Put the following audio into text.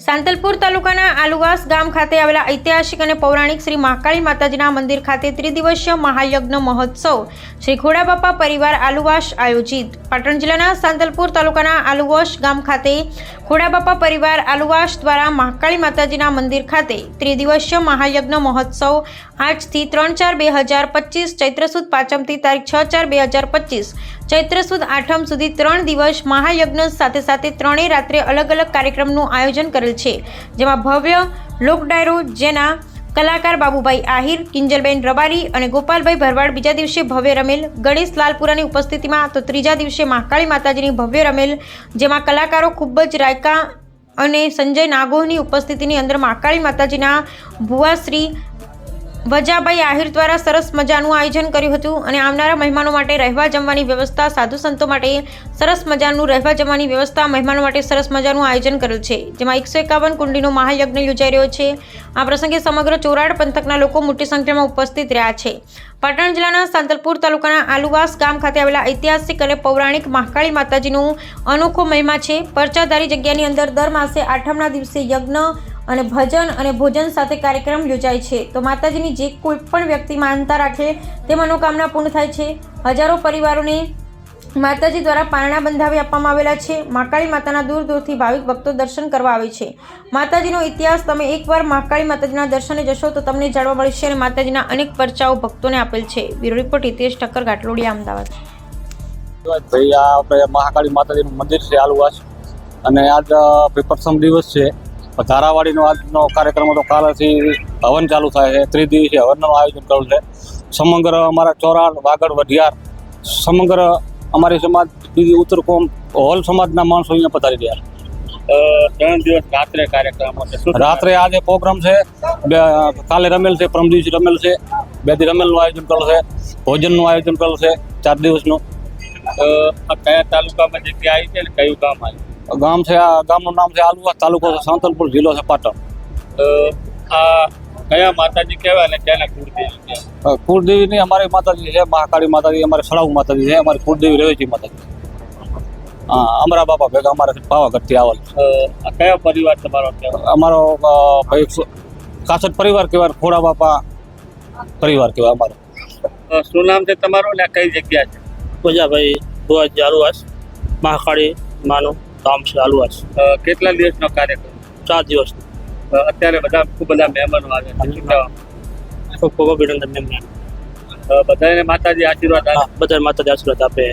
સાંતલપુર તાલુકાના આલુવાસ ગામ ખાતે આવેલા ઐતિહાસિક અને પૌરાણિક શ્રી મહાકાળી માતાજીના મંદિર ખાતે ત્રિદિવસીય મહાયજ્ઞ મહોત્સવ શ્રી ખોડાબાપા પરિવાર આલુવાસ આયોજિત. પાટણ જિલ્લાના સાંતલપુર તાલુકાના આલુવાસ ગામ ખાતે ખોડાબાપા પરિવાર આલુવાસ દ્વારા મહાકાળી માતાજીના મંદિર ખાતે ત્રિદિવસીય મહાયજ્ઞ મહોત્સવ આજથી ત્રણ ચાર બે હજાર પચીસ ચૈત્ર સુદ પાંચમથી તારીખ છ ચાર બે હજાર પચીસ ચૈત્ર સુદ આઠમ સુધી ત્રણ દિવસ મહાયજ્ઞ સાથે સાથે ત્રણેય રાત્રે અલગ અલગ કાર્યક્રમનું આયોજન કરેલ છે. જેમાં ભવ્ય લોકડાયરો જેના કલાકાર બાબુભાઈ આહિર, કિંજલબેન રબારી અને ગોપાલભાઈ ભરવાડ બીજા દિવસે ભવ્ય રમેલ, ગણેશ લાલપુરાની ઉપસ્થિતિમાં તો ત્રીજા દિવસે મહાકાળી માતાજીની ભવ્ય રમેલ, જેમાં કલાકારો ખૂબ જ રાયકા અને સંજય નાગોહની ઉપસ્થિતિની અંદર મહાકાળી માતાજીના ભુવાશ્રી વજાભાઈ આહિર દ્વારા સરસ મજાનું આયોજન કર્યું હતું અને આવનારા મહેમાનો માટે રહેવા જમવાની વ્યવસ્થા, સાધુ સંતો માટે સરસ મજાનું રહેવા જમવાની વ્યવસ્થા, મહેમાનો માટે સરસ મજાનું આયોજન કર્યું છે, જેમાં એકસો એકાવન કુંડીનો મહાયજ્ઞ યોજાઈ રહ્યો છે. આ પ્રસંગે સમગ્ર ચોરાડ પંથકના લોકો મોટી સંખ્યામાં ઉપસ્થિત રહ્યા છે. પાટણ જિલ્લાના સાંતલપુર તાલુકાના આલુવાસ ગામ ખાતે આવેલા ઐતિહાસિક અને પૌરાણિક મહાકાળી માતાજીનું અનોખો મહિમા છે. પરચાધારી જગ્યાની અંદર દર માસે આઠમના દિવસે યજ્ઞ અને ભજન અને ભોજન સાથે કાર્યક્રમ યોજાય છે. તો માતાજીની જે કોઈ પણ વ્યક્તિ માનતા રાખે તે મનોકામના પૂર્ણ થાય છે. હજારો પરિવારોને માતાજી દ્વારા પારણા બંધાવી આપવામાં આવેલા છે. મહાકાળી માતાના દૂર દૂરથી ભાવિક ભક્તો દર્શન કરવા આવે છે. માતાજીનો ઇતિહાસ તમે એકવાર મહાકાળી માતાજીના દર્શને જશો તો તમને જાણવા મળશે અને માતાજીના અનેક પરચાઓ ભક્તોને આપેલ છે. Bureau report Hitesh Thakkar Ghatlodia Ahmedabad. ભાઈ, આ મહાકાળી માતાજીનું મંદિર છે, આલુવાસ. અને આજ પ્રથમ દિવસ છે. ધારાવાડીનો આજનો કાર્યક્રમ હતો. કાલથી હવન ચાલુ થાય છે. ત્રિદિવસીય હવનનું આયોજન કરેલું છે. સમગ્ર અમારા ચોરાણ વાગડ વઢિયાર સમગ્ર અમારી સમાજ બીજી ઉત્તર કોમ હોલ સમાજના માણસો અહીંયા પધારી રહ્યા છે. ત્રણ દિવસ રાત્રે કાર્યક્રમ હશે રાત્રે આજે પ્રોગ્રામ છે. બે કાલે રમેલ છે પરમ દિવસે રમેલ છે. બે દી રમેલનું આયોજન કરેલું છે. ભોજનનું આયોજન કરેલું છે. ચાર દિવસનું. કયા તાલુકામાં જગ્યા આવી છે ને કયું ગામ આવ્યું ગામ છે આ ગામનું નામ છે આલુવા તાલુકો છે સાંતલપુર જિલ્લો છે પાટણ. અ, આ કયા માતાજી કહેવાય ને ત્યાંના કુળદેવી કુળદેવીની અમારી માતાજી છે મહાકાળી માતાજી અમારે સળાવ માતાજી છે અમારી કુળદેવી રેવતી માતાજી. હા અમારા બાપા ભેગા અમારે પાવાગઢથી આવેલ. કયો પરિવાર તમારો કહેવાય? અમારો ભાઈ સ- કાસટ પરિવાર કહેવાય ખોડા બાપા પરિવાર કહેવાય અમારો. શું નામ છે તમારું ને કઈ જગ્યા છે? પૂજાભાઈ ભુવાજી જારુવાસ મહાકાળી માનું. ગામ છે આલુવાસ કેટલા દિવસનો કાર્યક્રમ? ચાર દિવસ. અત્યારે બધા ખૂબ બધા મહેમાનો આવે છે. ખૂબ ખૂબ અભિનંદન મહેમાન બધાને માતાજી આશીર્વાદ આપે. બધા માતાજી આશીર્વાદ આપે.